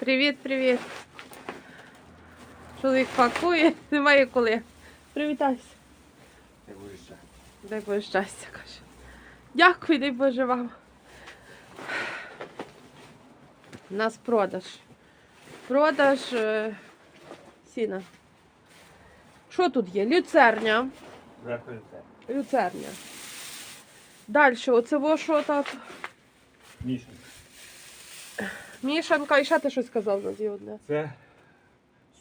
Привіт, привіт. Чоловік пакує, немає коли. Привітайся. Дай Боже щастя, каже. Дякую, дай Боже вам. У нас продаж. Продаж е, сіна. Що тут є? Люцерня. Люцерня. Далі, оце во що так? Мішанка. Мішанка, і ще ти щось сказав на одне. Це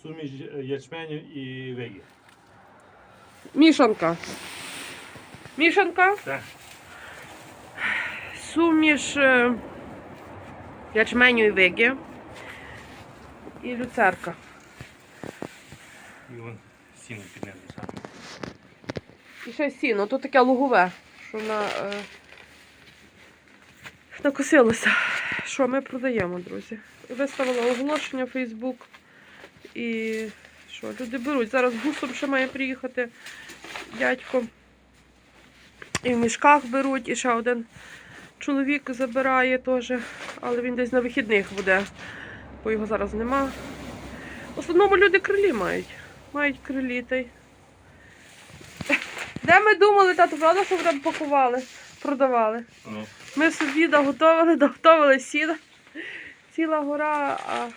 суміш ячменю і вегі. Мішанка. Мішанка. Так. Суміш е, ячменю і виги. І люцерка. І вон сіно під саме. І ще сіно. Тут таке лугове, що на, е, накосилося. Що ми продаємо, друзі. Виставила оголошення в Фейсбук. І що, люди беруть. Зараз бусом ще має приїхати дядько. І в мішках беруть, і ще один чоловік забирає теж, але він десь на вихідних буде, бо його зараз нема. В основному люди крилі мають. Мають крилі та. Де ми думали, тату, правда, що там пакували, продавали? Ну, Ми собі доготовили, доготовили сіна. Ціла гора, а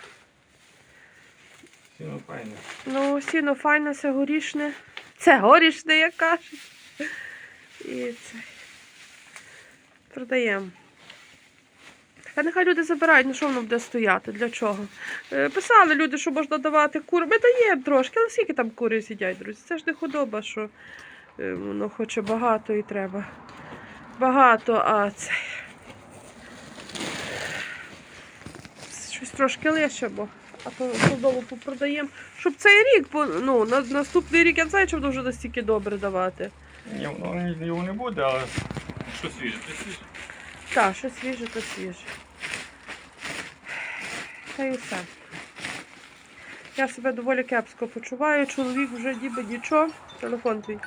сіно файне. ну, сіно файне, це горішне. Це горішне, як кажуть. І це. Продаємо. Та нехай люди забирають, ну що воно буде стояти, для чого. Е, Писали люди, що можна давати кур. Ми даємо трошки, але скільки там кури сидять, друзі? Це ж не худоба, що воно хоче багато і треба. Багато, а це. Щось трошки лише, бо а то додому попродаємо. Щоб цей рік, ну, на наступний рік я не знаю, чи воно вже настільки добре давати. Ні, воно його не буде, але що свіже, то свіже. Так, що свіже, то свіже. Та й все. Я себе доволі кепсько почуваю. Чоловік вже ніби нічого. Телефон твій.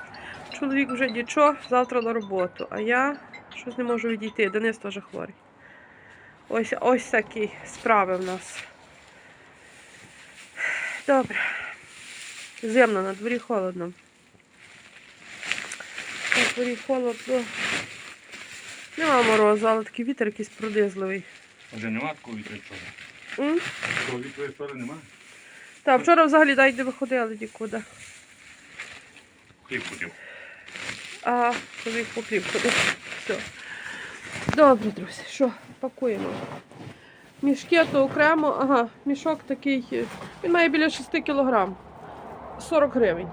Чоловік вже нічого, завтра на роботу. А я щось не можу відійти. Денис теж хворий. Ось, ось такі справи в нас. Добре. Зимно, на дворі холодно. На дворі холодно. Нема морозу, але такий вітер якийсь продизливий. Вже нема такого вітру вчора. Такого вітру вчора нема. Та вчора взагалі навіть не виходили нікуди. Хліб хотів. А чоловік по хліб ходив. Все. Добре, друзі, що, пакуємо. Мішки то окремо, ага, мішок такий, е, він має біля 6 кілограм. 40 гривень.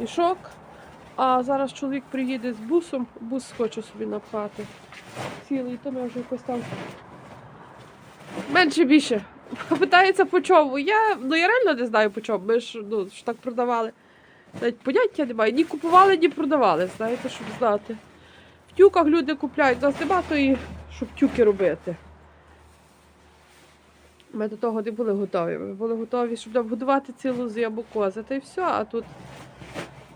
Мішок. А зараз чоловік приїде з бусом, бус хоче собі напхати. Цілий, то ми вже якось там. Менше більше. Питається по чому. Я, ну я реально не знаю по чому. Ми ж ну, ж так продавали. Навіть поняття немає. Ні купували, ні продавали, знаєте, щоб знати. В тюках люди купляють, нас нема тої, щоб тюки робити. Ми до того не були готові. Ми були готові, щоб нам годувати цілу зиму кози. Та й все, а тут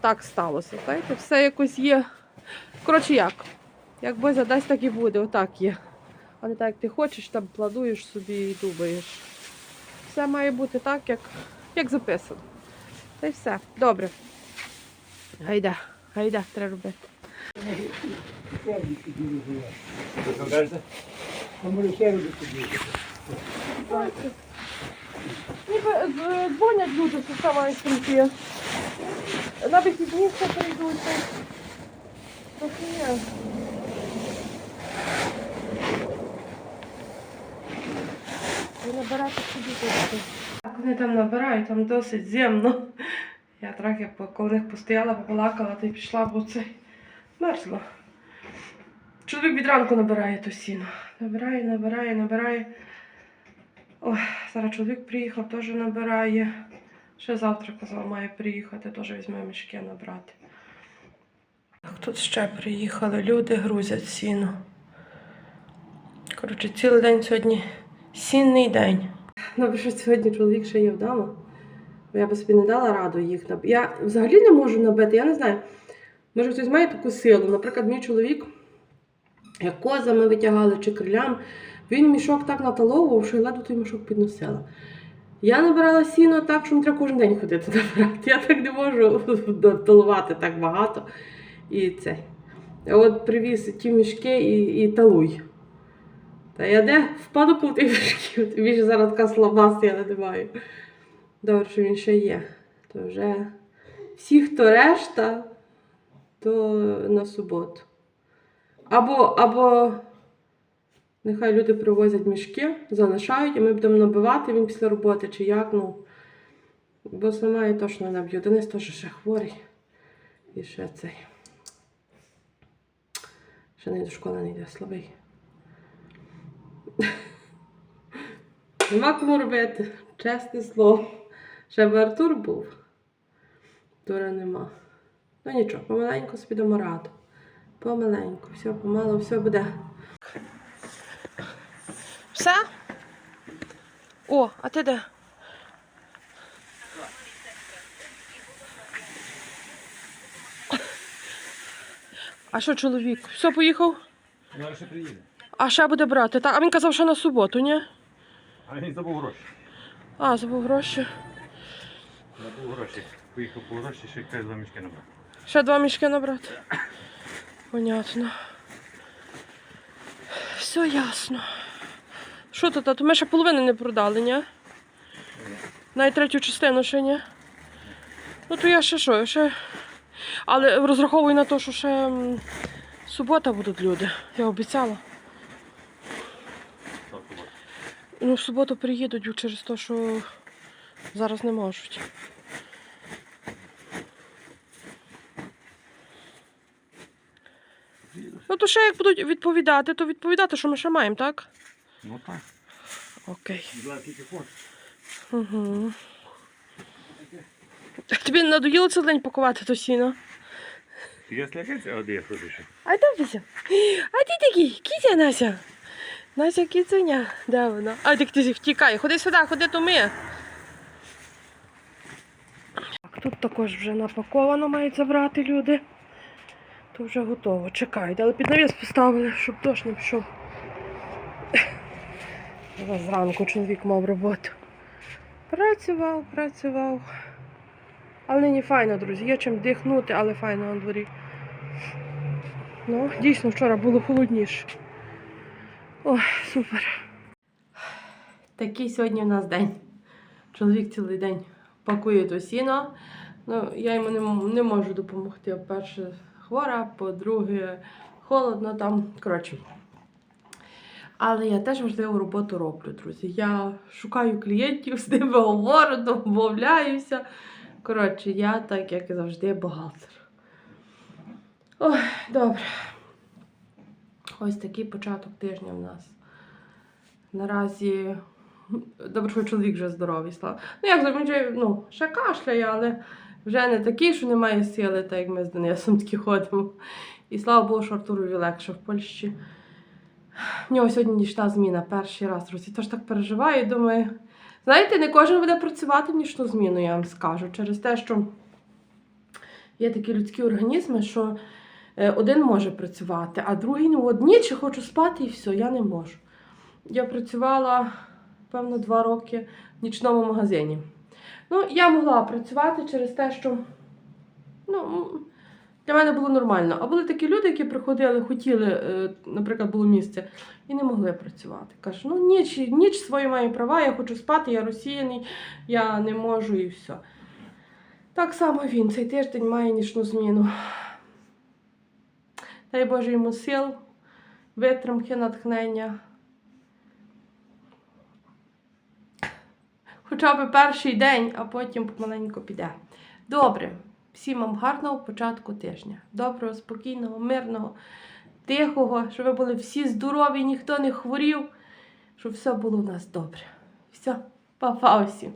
так сталося. Знаєте, все якось є. Коротше, як? Як Бозя дасть, так і буде, отак є. А не так, як ти хочеш, там плануєш собі і думаєш. Все має бути так, як, як записано. Та й все. Добре. Гайда, гайда, треба робити. Ви що кажете? Ніби е, дзвонять люди, що сама їх прийти. На вихідні ще прийдуть. Трохи є. Ви набирати собі тут. Так, вони там набирають, там досить земно. Я трохи коло них постояла, побалакала та й пішла, бо це мерзло. Чоловік від ранку набирає то сіно. Набирає, набирає, набирає. Ой, зараз чоловік приїхав, теж набирає. Ще завтра казав, має приїхати, теж візьме мішки набрати. Тут ще приїхали люди, грузять сіно. Коротше, цілий день сьогодні сінний день. Добре, що сьогодні чоловік ще є вдома. Бо я би собі не дала раду їх набити. Я взагалі не можу набити, я не знаю. Може, хтось має таку силу. Наприклад, мій чоловік, як козами витягали чи крилям, Він мішок так наталовував, що я ледве той мішок підносила. Я набирала сіно так, що треба кожен день ходити набирати. Я так не можу талувати так багато. І це. А от привіз ті мішки і, і талуй. Та я де впаду коло тих мішків, ж зараз така слаба сила немає. Добре, що він ще є. То вже всі, хто решта, то на суботу. Або, або нехай люди привозять мішки, залишають, і ми будемо набивати він після роботи, чи як, ну. Бо сама я точно наб'ю. Денис теж ще хворий. І ще цей. Ще не до школи не йде, слабий. Нема кому робити, чесне слово. Ще б Артур був. Тура нема. Ну нічого, помаленьку собі дамо раду. Помаленьку, все помало, все буде. Все? О, а ти де? А що чоловік? Все, поїхав? Ну, ще приїде. А ще буде брати. Та, а він казав, що на суботу, ні? А він забув гроші. А, забув гроші. Забув гроші. Поїхав по гроші, ще каже два мішки набрав. Ще два мішки набрати. Понятно. Все ясно. Що то ми ще половини не продали, ні? Навіть третю частину ще ні. Ну то я ще що, я ще. Але розраховую на те, що ще субота будуть люди. Я обіцяла. Ну, в суботу приїдуть через те, що зараз не можуть. Ну, то ще як будуть відповідати, то відповідати, що ми ще маємо, так? Ну так. Окей. Угу. Тобі надоїло цілий день пакувати то сіно? Я слякається, а де я ще? А де Вася? А ти такий, кітя Нася. Нася кіцюня. Де вона? А ти втікає. Ходи сюди, ходи то ми. Тут також вже напаковано мають забрати люди. То вже готово. Чекають, але під навіс поставили, щоб дощ не пішов. Зранку чоловік мав роботу. Працював, працював. Але нині файно, друзі. Є чим дихнути, але файно на дворі. Ну, дійсно, вчора було холодніше. Ой, супер. Такий сьогодні у нас день. Чоловік цілий день пакує то сіно. Ну, я йому не, не можу допомогти. Перше, хвора, по-друге, холодно там. Коротше. Але я теж важливу роботу роблю, друзі. Я шукаю клієнтів, з ними говорю, домовляюся. Коротше, я так, як і завжди, бухгалтер. Ой, добре. Ось такий початок тижня в нас. Наразі добре, що чоловік вже здоровий, слава. Ну, як замічаю, ну, ще кашляє, але вже не такий, що немає сили, так як ми з Денисом такі ходимо. І слава Богу, що Артурові легше в Польщі. В нього сьогодні нічна зміна, перший раз. Друзі, тож так переживаю, думаю. Знаєте, не кожен буде працювати в нічну зміну, я вам скажу, через те, що є такі людські організми, що е, один може працювати, а другий ну, одні чи хочу спати і все, я не можу. Я працювала, певно, два роки в нічному магазині. Ну, я могла працювати через те, що ну, для мене було нормально. А були такі люди, які приходили, хотіли, е, наприклад, було місце, і не могли працювати. Кажуть, ну ніч, ніч свої маю права, я хочу спати, я розсіяний, я не можу і все. Так само він цей тиждень має нічну зміну. Дай Боже йому сил, витримки, натхнення. Хоча б перший день, а потім помаленьку піде. Добре. Всім вам гарного початку тижня. Доброго, спокійного, мирного, тихого, щоб ви були всі здорові, ніхто не хворів, щоб все було у нас добре. Все, па-па усім.